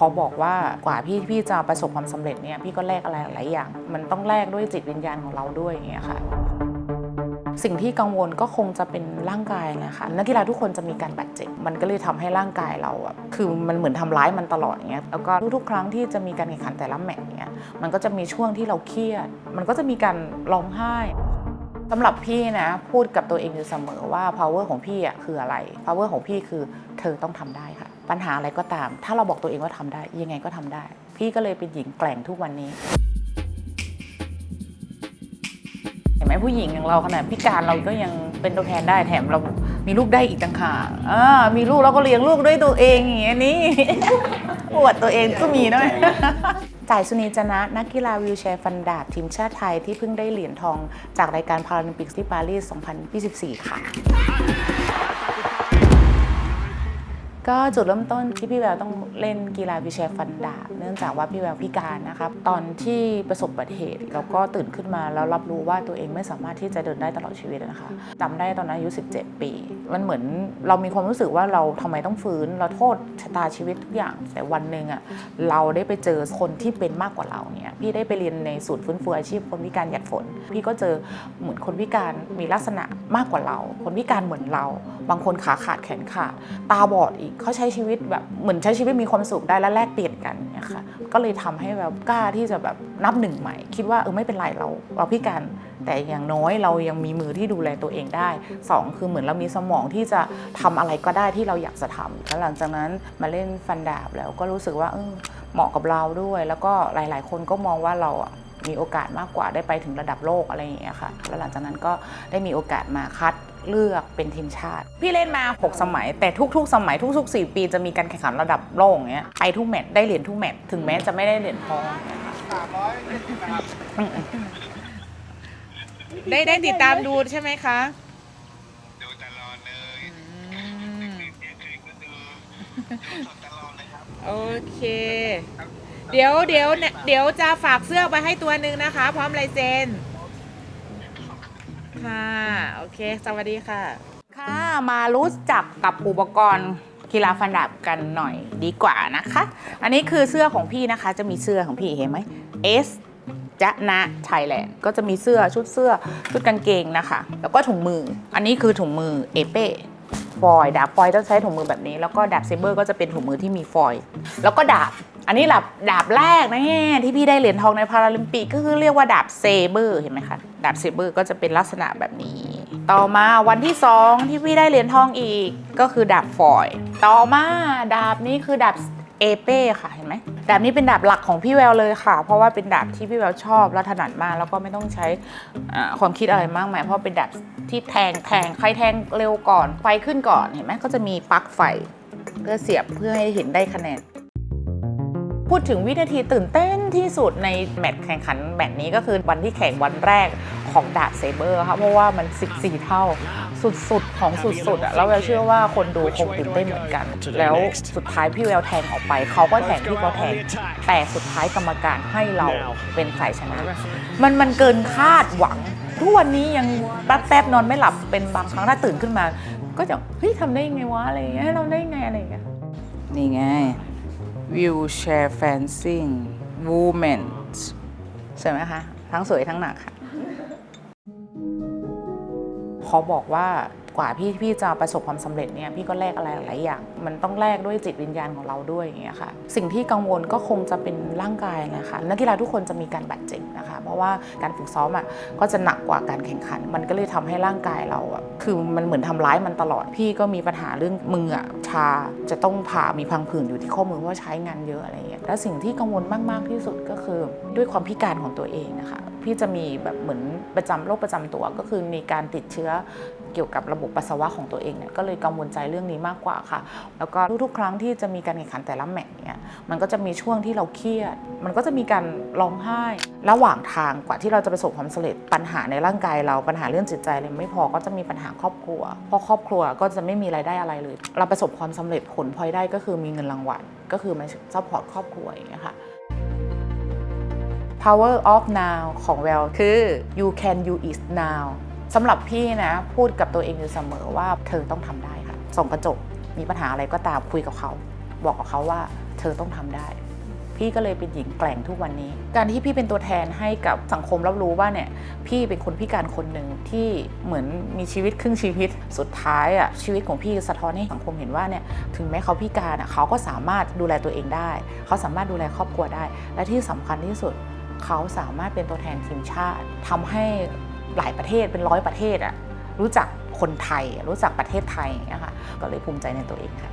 เขาบอกว่ากว่าพี่พี่จะประสบความสำเร็จเนี่ยพี่ก็แลกอะไรหลายอย่าง มันต้องแลกด้วยจิตวิญญาณของเราด้วยอย่างเงี้ยค่ะสิ่งที่กังวลก็คงจะเป็นร่างกายนะคะนักกีฬาทุกคนจะมีการบาดเจ็บ มันก็เลยทำให้ร่างกายเราอะคือมันเหมือนทำร้ายมันตลอดอย่างเงี้ยแล้วก็ทุกๆครั้งที่จะมีการแข่งขันแต่ละแมตช์เงี้ยมันก็จะมีช่วงที่เราเครียด มันก็จะมีการร้องไห้สำหรับพี่นะพูดกับตัวเองอยู่เสมอว่า power ของพี่อะคืออะไร power ของพี่คือเธอต้องทำได้ค่ะ ปัญหาอะไรก็ตาม ถ้าเราบอกตัวเองว่าทำได้ ยังไงก็ทำได้ พี่ก็เลยเป็นหญิงแกร่งทุกวันนี้เห็นไหมผู้หญิงอย่างเราขนาดพิการเราก็ยังเป็นตัวแทนได้แถมเรามีลูกได้อีกต่างหากอ่ามีลูกเราก็เลี้ยงลูกด้วยตัวเองอย่างเงี้ยนี่อวดตัวเองก็มีด้วยจ่ายสุนีจนะนักกีฬาวิวแชร์ฟันดาบทีมชาติไทยที่เพิ่งได้เหรียญทองจากรายการพาราลิมปิกที่ปารีส 2024 ค่ะ ก็จุดเริ่มต้นที่พี่แววต้องเล่นกีฬาวิวแชร์ฟันดาบเนื่องจากว่าพี่แววพิการนะครับตอนที่ประสบอุบัติเหตุเราก็ตื่นขึ้นมาแล้วรับรู้ว่าตัวเองไม่สามารถที่จะเดินได้ตลอดชีวิตนะคะจำได้ตอนนั้นอายุ 17 ปี มันเหมือนเรามีความรู้สึกว่าเราทำไมต้องฟื้น เราโทษชะตาชีวิตทุกอย่าง แต่วันหนึ่งอะเราได้ไปเจอคนที่เป็นมากกว่าเราเนี่ยพี่ได้ไปเรียนในศูนย์ฟื้นฟูอาชีพคนพิการหยัดฝน พี่ก็เจอเหมือนคนพิการมีลักษณะมากกว่าเรา คนพิการเหมือนเรา บางคนขาขาดแขนขาดตาบอดอีกเขาใช้ชีวิตแบบเหมือนใช้ชีวิตมีความสุขได้และแลกเปลี่ยนกันเนี่ยค่ะก็เลยทำให้แบบกล้าที่จะแบบนับหนึ่งใหม่ คิดว่าเออไม่เป็นไรเราเราพิการแต่อย่างน้อยเรายังมีมือที่ดูแลตัวเองได้สองคือเหมือนเรามีสมองที่จะทำอะไรก็ได้ที่เราอยากจะทำแล้วหลังจากนั้นมาเล่นฟันดาบแล้วก็รู้สึกว่าเออเหมาะกับเราด้วย แล้วก็หลาย ๆ คนก็มองว่าเราอะ มีโอกาสมากกว่าได้ไปถึงระดับโลกอะไรอย่างเงี้ยค่ะ แล้วหลังจากนั้นก็ได้มีโอกาสมาคัดเลือกเป็นทีมชาติ พี่เล่นมา 6 สมัย แต่ทุก ๆ สมัยทุกๆ 4 ปีจะมีการแข่งขันระดับโลกอย่างเงี้ยไปทุกแมตช์ได้เหรียญทุกแมตช์ถึงแม้จะไม่ได้เหรียญทองได้ได้ติดตามดูใช่ไหมคะดูตลอดเลยอืมเที่ยงคืนก็ดูดูสดตลอดเลยครับโอเค เดี๋ยวเดี๋ยวเนี่ยเดี๋ยวจะฝากเสื้อไปให้ตัวหนึ่งนะคะ พร้อมลายเซ็นค่ะโอเค สวัสดีค่ะ ค่ะมารู้จักกับอุปกรณ์กีฬาฟันดาบกันหน่อยดีกว่านะคะ อันนี้คือเสื้อของพี่นะคะจะมีเสื้อของพี่เห็นไหม S จะนะไทยแลนด์ก็จะมีเสื้อชุดเสื้อชุดกางเกงนะคะ แล้วก็ถุงมือ อันนี้คือถุงมือเอเป้ฟอยดาบฟอยต้องใช้ถุงมือแบบนี้ แล้วก็ดาบเซเบอร์ก็จะเป็นถุงมือที่มีฟอยแล้วก็ดาบ อันนี้ดาบดาบแรกนะเนี่ยที่พี่ได้เหรียญทองในพาราลิมปิกก็คือเรียกว่าดาบเซเบอร์เห็นไหมคะดาบเซเบอร์ก็จะเป็นลักษณะแบบนี้ ต่อมาวันที่ 2 ที่พี่ได้เหรียญทองอีกก็คือดาบฟอย ต่อมาดาบนี้คือดาบเอเป้ค่ะเห็นไหมดาบนี้เป็นดาบหลักของพี่แววเลยค่ะ เพราะว่าเป็นดาบที่พี่แววชอบและถนัดมากแล้วก็ไม่ต้องใช้ความคิดอะไรมากมายเพราะเป็นดาบที่แทงแทงใครแทงเร็วก่อนไฟขึ้นก่อนเห็นไหมก็จะมีปลั๊กไฟเพื่อเสียบเพื่อให้เห็นได้คะแนน พูดถึงวินาทีตื่นเต้นที่สุดในแมตช์แข่งขันแมตช์นี้ก็คือวันที่แข่งวันแรกของดาบเซเบอร์ค่ะเพราะว่ามัน 14 เท่าสุดๆ ของสุดๆอะแล้วแววเชื่อว่าคนดูคงตื่นเต้นเหมือนกัน แล้วสุดท้ายพี่แววแทงออกไป เขาก็แทงที่เขาแทง แต่สุดท้ายกรรมการให้เราเป็นฝ่ายชนะ มันมันเกินคาดหวัง ทุกวันนี้ยังแป๊บๆนอนไม่หลับเป็นบางครั้งถ้าตื่นขึ้นมา ก็จะเฮ้ยทำได้ยังไงวะอะไรอย่างเงี้ยเราได้ยังไงอะไรอย่าง วิวแชร์แฟนซิ่งวูแมนใช่ไหมคะ ทั้งสวยทั้งหนักค่ะ เขาบอกว่ากว่าพี่พี่จะประสบความสำเร็จเนี่ยพี่ก็แลกอะไรหลายอย่าง มันต้องแลกด้วยจิตวิญญาณของเราด้วยอย่างเงี้ยค่ะ สิ่งที่กังวลก็คงจะเป็นร่างกายนะคะนักกีฬาทุกคนจะมีการบาดเจ็บนะคะ เพราะว่าการฝึกซ้อมอะก็จะหนักกว่าการแข่งขัน มันก็เลยทำให้ร่างกายเราอะคือมันเหมือนทำร้ายมันตลอดพี่ก็มีปัญหาเรื่องมืออะชาจะต้องผ่ามีพังผืดอยู่ที่ข้อมือเพราะใช้งานเยอะอะไรอย่างเงี้ยและสิ่งที่กังวลมากๆที่สุดก็คือด้วยความพิการของตัวเองนะคะ พี่จะมีแบบเหมือนประจำโรคประจำตัว ก็คือมีการติดเชื้อเกี่ยวกับระบบปัสสาวะของตัวเองเนี่ยก็เลยกังวลใจเรื่องนี้มากกว่าค่ะ แล้วก็ทุกๆ ครั้งที่จะมีการแข่งขันแต่ละแมตช์เนี่ยมันก็จะมีช่วงที่เราเครียด มันก็จะมีการร้องไห้ ระหว่างทางกว่าที่เราจะประสบความสำเร็จปัญหาในร่างกายเราปัญหาเรื่องจิตใจเลยไม่พอก็จะมีปัญหาครอบครัวเพราะครอบครัวก็จะไม่มีรายได้อะไรเลย เราประสบความสำเร็จผลพลอยได้ก็คือมีเงินรางวัลก็คือมาซัพพอร์ตครอบครัวอย่างเงี้ยค่ะ power of now ของแววคือ you can you is now สำหรับพี่นะ พูดกับตัวเองอยู่เสมอว่าเธอต้องทำได้ค่ะ ส่องกระจก มีปัญหาอะไรก็ตามคุยกับเขา บอกกับเขาว่าเธอต้องทำได้ พี่ก็เลยเป็นหญิงแกร่งทุกวันนี้ การที่พี่เป็นตัวแทนให้กับสังคมรับรู้ว่าเนี่ย พี่เป็นคนพิการคนหนึ่งที่เหมือนมีชีวิตครึ่งชีวิต สุดท้ายอะชีวิตของพี่สะท้อนให้สังคมเห็นว่าเนี่ย ถึงแม้เขาพิการอะเขาก็สามารถดูแลตัวเองได้ เขาสามารถดูแลครอบครัวได้ และที่สำคัญที่สุด เขาสามารถเป็นตัวแทนทีมชาติทำให้หลายประเทศเป็นร้อยประเทศอะรู้จักคนไทย รู้จักประเทศไทยอย่างเงี้ยค่ะก็เลยภูมิใจในตัวเองค่ะ